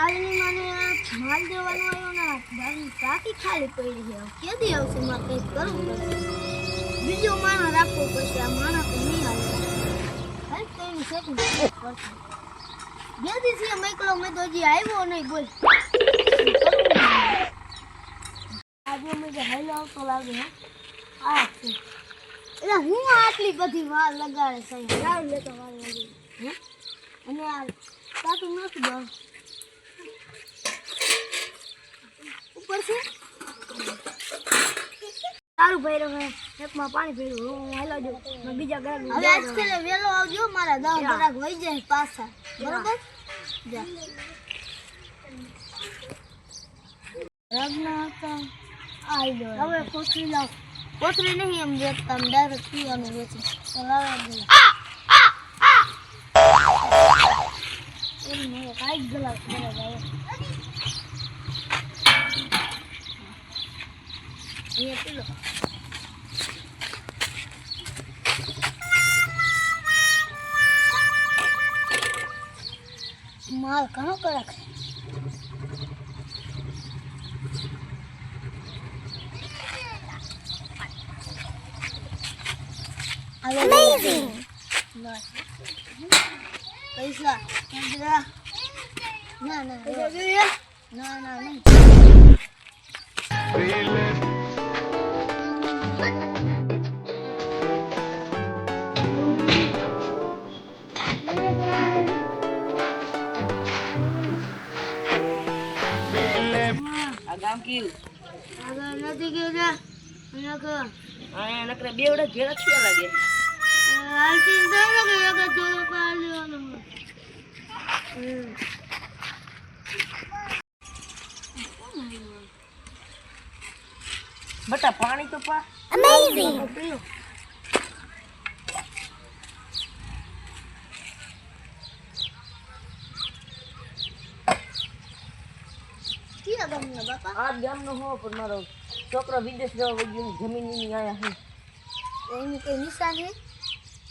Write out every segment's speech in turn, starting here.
આજની મને આ માલ દેવાનું આવ્યો ને, આ દારૂની ટાંકી ખાલી પડી છે. કે કેદી આવશે, મારે કંઈક કરવું પડશે. બીજો માણસ રાખવો પડશે, આ માણસ નહીં આવે. હાલ તો એનું સેટિંગ પડશે બે દિવસે મોકલો મેં તો હજી આવ્યો નહીં, બોલ. આજે મને હાલ આવતો લાગે આ એટલે હું આટલી બધી વાર લગાડે છે દારૂ લેતો વાર લાગી. અને આ પાછું નથી દઉં ઉપર છે સારું ભર્યો હે એકમાં પાણી ભર્યું. હું હાલો જો બીજા ઘરે હવે આજકાલ વેલો આવજો મારા દસ જરાક વહી જાય પાછા. બરોબર? જા. રગના હતા આઈ લો હવે કોથળી લાવ. કોથળી નહીં એમ વેચતા ડાયરેક્ટ પીવાનું વેચે તો લાવે દે એમ નહીં કાંઈ ગ્લાસ બરાબર આવે અહીંયા માલ ઘણો કડક Amazing! પૈસા. પૈસા. ના ના જોઈએ? ના ના આગળ નથી ગયો નકરે ઘેરા થયા લાગે. ને કે એક જોડે બટા પાણી તો પા અમેઝિંગ પીલો ક્યાં ગામના બાપા આ ગામનો હો પણ મારો છોકરો વિદેશ જવા વગ્યો જમીનની આયા છે એની કઈ નિશાન છે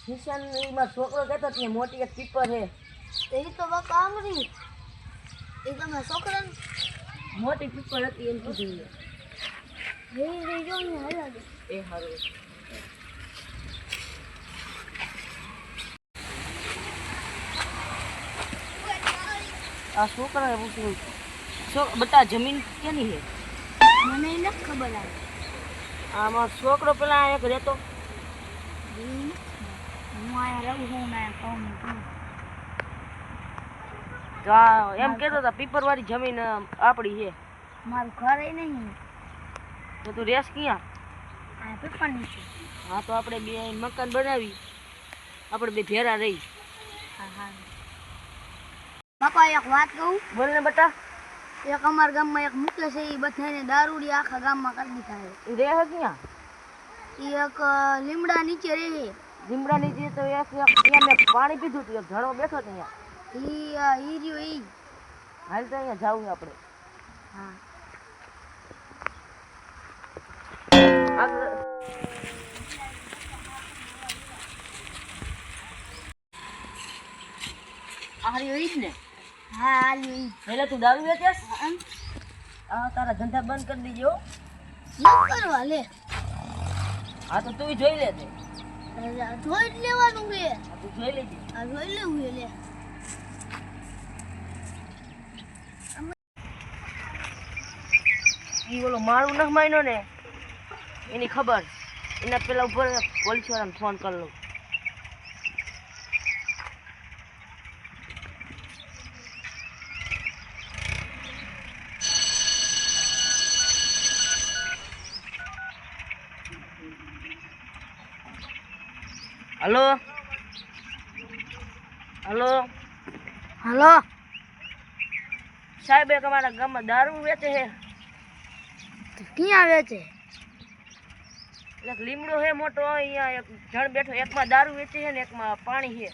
નિશાનમાં છોકરો કહેતો ત્યાં મોટી એક પીપર છે તો એ તો બાપા આમરી એ તમારા છોકરાને. મોટી પીપર હતી એમ કીધું રહી રહી જો ને હાલા દે. એ હારું. આ છોકરાને પૂછ્યું છો બટા જમીન કેની છે મને નથી ખબર આવે આમાં છોકરો પેલા એક રહેતો. હું આયા રહું છું ને કહું તો. આ એમ કહેતો હતા પીપર વાળી જમીન આપણી છે. મારું ઘર એ નહીં તો તું રેસ ક્યાં? આ પીપરની છે. હા તો આપણે બે મકાન બનાવી. આપણે બે ભેરા રહી. હા હા. બાપા એક વાત કહું? બોલ ને બટા. એક અમારા ગામમાં એક મુકે છે એ બધાને દારૂડી આખા ગામમાં કરી દીધા છે. ક્યાં છે એ એક લીમડા નીચે રહે લીમડા નીચે તો એક એક ત્યાં પાણી પીધું હતું એક જણો બેઠો હતો અહીંયા. ઈ અ, ઈ હાલ તો અહીંયા જાવું આપણે. હા. આ હરી હોય જ ને? હા રહ્યો તું દારૂ વેચેસ આ તારા ધંધા બંધ કરી દીજો. કરવા લે? હા તો તું જોઈ લેજે. જોઈ લેવાનું છે તું જોઈ લેજે. આ જોઈ લેવું છે લે. ઈ ઓલો મારું નહ માયનો ને એની ખબર. એના પેલા ઉપર પોલીસ વાળાને ફોન કરી લઉં. હલો હલો હલો સાહેબ એક અમારા ગામમાં દારૂ વેચે છે? ક્યાં વેચે? એક લીમડો હે મોટો અહીંયા એક જણ બેઠો એકમાં દારૂ વેચે છે ને એકમાં પાણી છે.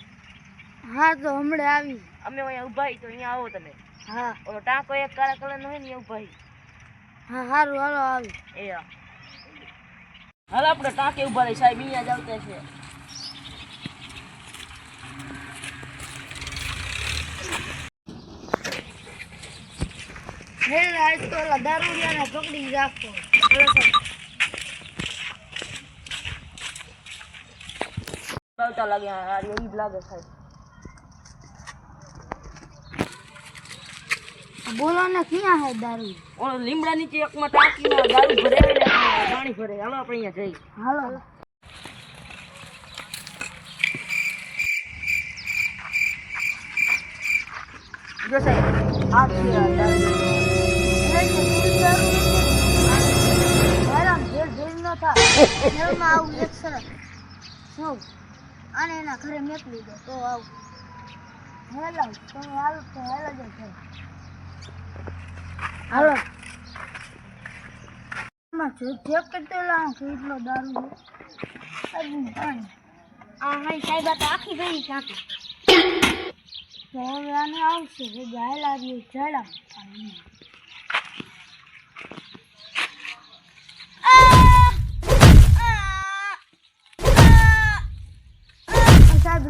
હા તો હમણાં આવી. અમે અહીંયા ઊભા તો અહીંયા આવો તમે. હા. ઓલો ટાંકો એક કાળા કલરનો હોય ને અહીંયા ઊભા હા સારું હાલો આવી. એ હાલ આપણે ટાંકે ઊભા રહી સાહેબ અહીંયા જ આવતા છે. હે આજ તો દારૂડિયાને પકડી રાખો. બોલો સાહેબ આવતા લાગે આ એવી જ લાગે સાહેબ બોલો ને ક્યાં હે દારૂ? ઓલો લીમડા નીચે એકમાં ટાંકીમાં દારૂ ભરે ને પાણી ભરે હાલો આપણે અહીંયા જઈ હાલો. જો સાહેબ આ છે દારૂ. હેરાન ભેળ ભેળ ન થાય જેલમાં આવું એક સરસ શું આને એના ઘરે દારૂ આ હાઈ સાહેબ તો આખી ગઈ આવશે જે રહ્યું, જડા.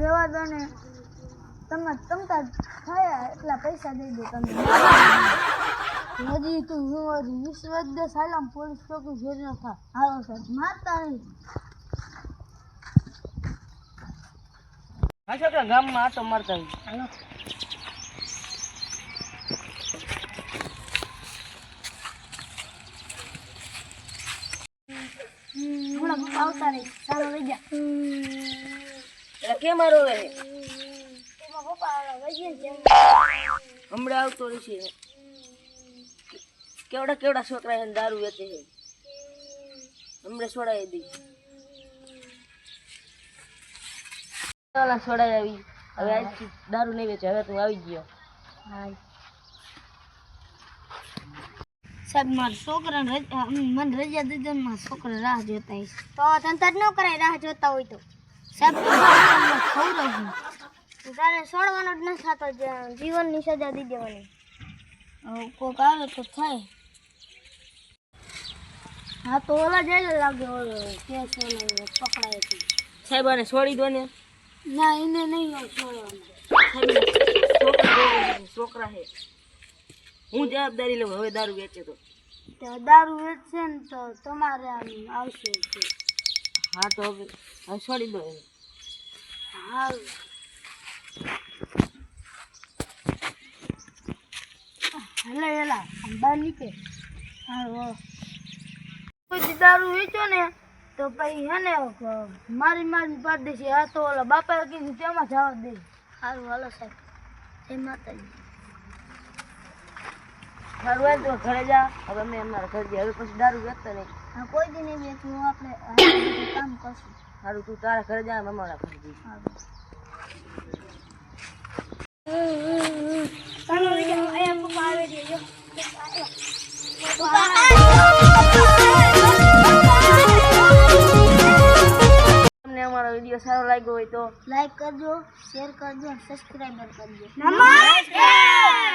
રેવા દો ને તમે તમતા થયા એટલા પૈસા દઈ દો તમે હજી તું હું વીસ વર્ષ સાલામ પોલીસ ચોકી જેલ ન થા. સાહેબ મારતા નહીં છોકરા ગામમાં આટો મારતા હાલો. આવતા રહી. સારો રહી એટલે કેમ આરો છે હમણાં આવતો રહેશે કેવડા કેવડા છોકરા એને દારૂ વેચે છે. હમણાં છોડાવી દી. ચાલા છોડાઈ આવી. હવે આજથી દારૂ નહીં વેચે. હવે તું આવી ગયો. સાહેબ મારા છોકરાને રજા મને રજા દીધો મારા છોકરા રાહ જોતા તો ધંધા ન કરાય રાહ જોતા હોય તો. સાહેબ ખવડાવું તારે છોડવાનો જ ન થતો જીવનની સજા દી દેવાની. કોક આવે તો થાય. હા તો ઓલા જઈને લાગે ઓલો કેસ ઓલો પકડાય છે. સાહેબ આને છોડી દો ને. ના એને નહીં છોડવાનું. છોકરા હે હું જવાબદારી લઉં હવે દારૂ વેચે તો. તો દારૂ વેચશે ને તો તમારે આમ આવશે. હા તો હવે હવે છોડી દો એને. હાલ, હેલા. બહાર નીકળે કોઈ દારૂ વેચો ને, તો પછી, હે ને મારી મારી પાડી દેશે આ તો ઓલા બાપા કીધું, તેમાં જવા દે સારું હાલો, સાહેબ. જય માતાજી સારું હોય તો ઘરે જા. હવે અમે અમારા ઘરે હવે પછી દારૂ વેચતા નહીં. કોઈ દી નહીં વેચવું આપણે કામ કરશું સારું તું તારા ઘરે જા અમે અમારા ઘરે તમને અમારો વીડિયો સારો લાગ્યો હોય તો લાઈક કરજો શેર કરજો સબસ્ક્રાઈબર કરજો. નમસ્કાર!